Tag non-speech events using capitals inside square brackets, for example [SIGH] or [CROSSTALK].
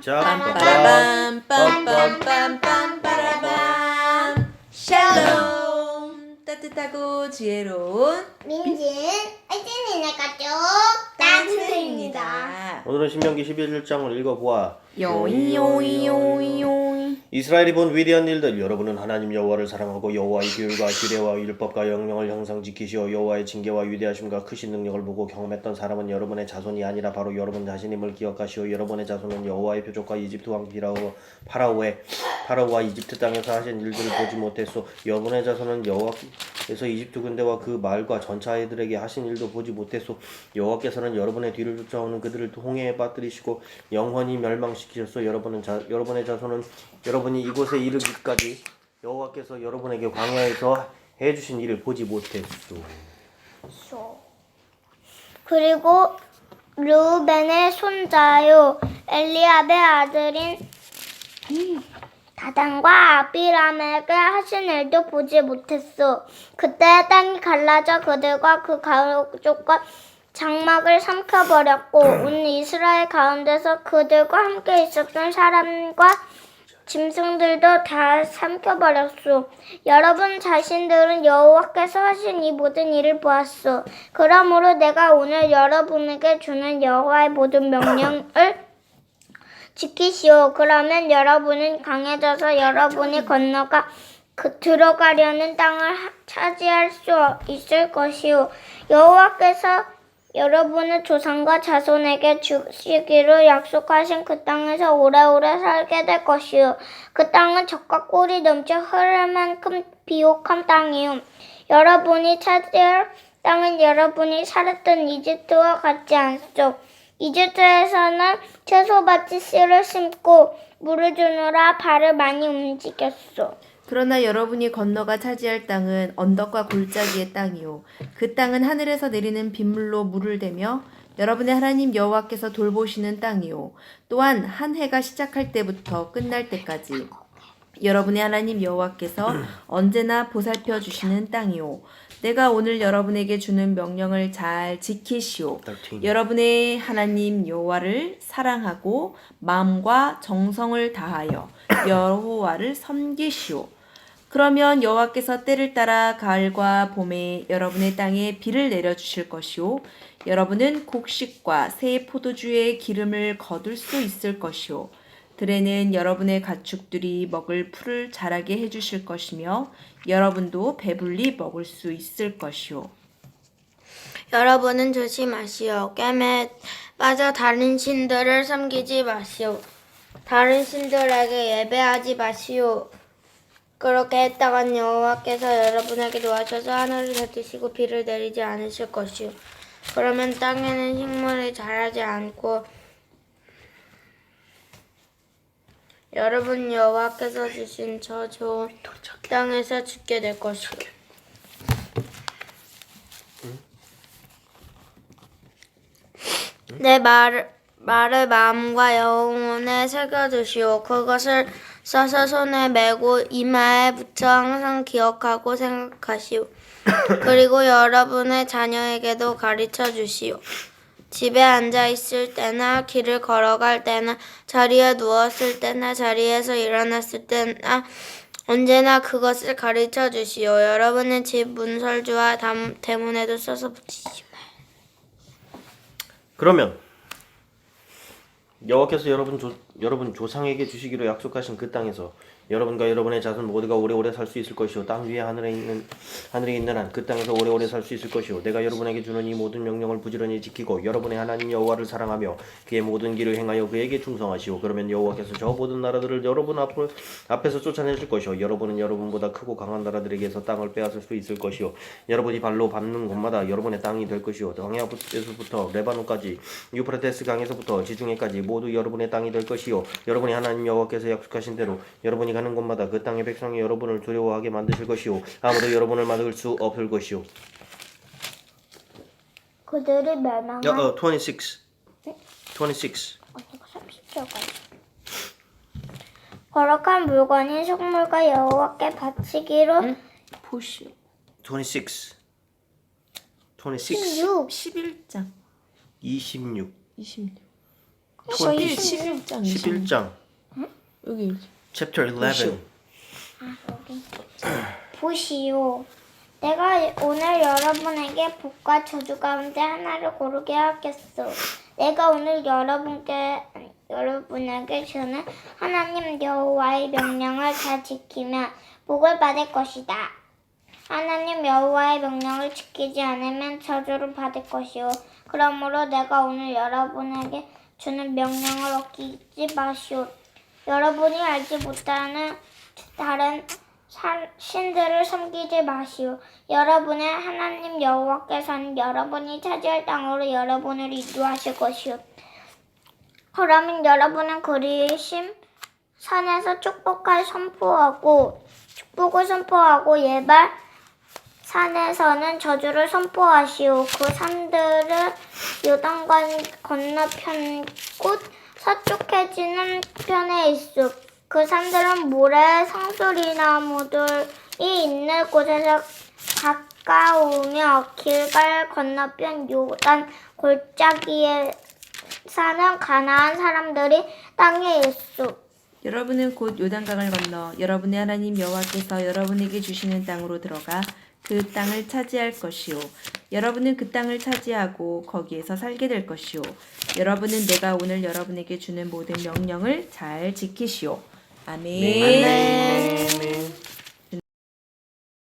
자, 빠밤 빰빰빰빰 빠라밤 샬롬 따뜻하고 지혜로운 민진 아이진이네 가족 따뜻입니다. 오늘은 신명기 11장을 읽어보아. 요이 요이 요이 요 이 이스라엘이 본 위대한 일들 여러분은 하나님 여호와를 사랑하고 여호와의 규율과 규례와 율법과 영령을 항상 지키시어 여호와의 징계와 위대하심과 크신 능력을 보고 경험했던 사람은 여러분의 자손이 아니라 바로 여러분 자신임을 기억하시오 여러분의 자손은 여호와의 표적과 이집트 왕 피라오 파라오의 파라오와 이집트 땅에서 하신 일들을 보지 못했소. 여러분의 자손은 여호와께서 이집트 군대와 그 말과 전차애들에게 하신 일도 보지 못했소. 여호와께서는 여러분의 뒤를 쫓아오는 그들을 홍해에 빠뜨리시고 영원히 멸망시키셨소. 여러분은 자, 여러분의 자손은 여러분 이 이곳에 이르기까지 여호와께서 여러분에게 광야에서 해주신 일을 보지 못했소. 그리고 르벤의 손자요 엘리압의 아들인 다단과 아비람에게 하신 일도 보지 못했어. 그때 땅이 갈라져 그들과 그 가족과 장막을 삼켜버렸고 온 이스라엘 가운데서 그들과 함께 있었던 사람과 짐승들도 다 삼켜버렸소. 여러분 자신들은 여호와께서 하신 이 모든 일을 보았소. 그러므로 내가 오늘 여러분에게 주는 여호와의 모든 명령을 지키시오. 그러면 여러분은 강해져서 여러분이 건너가 그 들어가려는 땅을 하- 차지할 수 있을 것이오. 여호와께서 여러분의 조상과 자손에게 주시기로 약속하신 그 땅에서 오래오래 살게 될 것이요. 그 땅은 적과 꿀이 넘쳐 흐를 만큼 비옥한 땅이요. 여러분이 차지할 땅은 여러분이 살았던 이집트와 같지 않소. 이집트에서는 채소밭이 씨를 심고 물을 주느라 발을 많이 움직였소. 그러나 여러분이 건너가 차지할 땅은 언덕과 골짜기의 땅이요 그 땅은 하늘에서 내리는 빗물로 물을 대며 여러분의 하나님 여호와께서 돌보시는 땅이요 또한 한 해가 시작할 때부터 끝날 때까지 여러분의 하나님 여호와께서 [CLEARS THROAT] 언제나 보살펴 주시는 땅이요 내가 오늘 여러분에게 주는 명령을 잘 지키시오 13. 여러분의 하나님 여호와를 사랑하고 마음과 정성을 다하여 [CLEARS THROAT] 여호와를 섬기시오. 그러면 여호와께서 때를 따라 가을과 봄에 여러분의 땅에 비를 내려 주실 것이요 여러분은 곡식과 새 포도주의 기름을 거둘 수 있을 것이요 들에는 여러분의 가축들이 먹을 풀을 자라게 해 주실 것이며 여러분도 배불리 먹을 수 있을 것이요 여러분은 조심하시오. 깸에 빠져 다른 신들을 섬기지 마시오. 다른 신들에게 예배하지 마시오. 그렇게 했다간 여호와께서 여러분에게 도와줘서 하늘을 닫으시고 비를 내리지 않으실 것이오. 그러면 땅에는 식물이 자라지 않고 여러분 여호와께서 주신 저 좋은 땅에서 죽게 될 것이오. 내 말, 말을 마음과 영혼에 새겨두시오. 그것을 써서 손에 메고 이마에 붙여 항상 기억하고 생각하시오. [COUGHS] 그리고 여러분의 자녀에게도 가르쳐 주시오. 집에 앉아 있을 때나 길을 걸어갈 때나 자리에 누웠을 때나 자리에서 일어났을 때나 언제나 그것을 가르쳐 주시오. 여러분의 집 문설주와 담- 대문에도 써서 붙이시오. 그러면 여호와께서 여러분 조, 여러분 조상에게 주시기로 약속하신 그 땅에서 여러분과 여러분의 자손 모두가 오래오래 살 수 있을 것이요 땅 위에 하늘에 있는 하늘에 있는 한 그 땅에서 오래오래 살 수 있을 것이요 내가 여러분에게 주는 이 모든 명령을 부지런히 지키고 여러분의 하나님 여호와를 사랑하며 그의 모든 길을 행하여 그에게 충성하시오. 그러면 여호와께서 저 모든 나라들을 여러분 앞으로 앞에서 쫓아내실 것이요 여러분은 여러분보다 크고 강한 나라들에게서 땅을 빼앗을 수 있을 것이요 여러분이 발로 밟는 곳마다 여러분의 땅이 될 것이요 광야에서부터 레바논까지 유프라테스 강에서부터 지중해까지 모두 여러분의 땅이 될 것이요 여러분이 하나님 여호와께서 약속하신 대로 여러분이 가는 곳마다 그 땅의 백성이 여러분을 두려워하게 만드실 것이요. 아무도 여러분을 막을 수 없을 것이요. 그들이 멸망한 어, 어26 26 어디가 30초까지. 거룩한 물건인 속물과 여호와께 바치기로 보시오. 26 26 16 11장. 26 26 11, 11장 11장 여기 chapter 11 보시오. 내가 오늘 여러분에게 복과 저주 가운데 하나를 고르게 하겠소. 내가 오늘 여러분께 여러분에게 주는 하나님 여호와의 명령을 잘 지키면 복을 받을 것이다. 하나님 여호와의 명령을 지키지 않으면 저주를 받을 것이오. 그러므로 내가 오늘 여러분에게 주는 명령을 어기지 마시오. 여러분이 알지 못하는 다른 산- 신들을 섬기지 마시오. 여러분의 하나님 여호와께서는 여러분이 차지할 땅으로 여러분을 인도하실 것이오. 그러면 여러분은 그리심 산에서 축복을 선포하고 축복을 선포하고 예발 산에서는 저주를 선포하시오. 그 산들은 요단강 건너편 곧 서쪽 해지는 편에 있어. 그 산들은 모래 상수리나무들이 있는 곳에서 가까우며 길갈 건너편 요단 골짜기에 사는 가나안 사람들이 땅에 있어. 여러분은 곧 요단강을 건너 여러분의 하나님 여호와께서 여러분에게 주시는 땅으로 들어가 그 땅을 차지할 것이요. 여러분은 그 땅을 차지하고 거기에서 살게 될 것이요. 여러분은 내가 오늘 여러분에게 주는 모든 명령을 잘 지키시오. 아멘. 아멘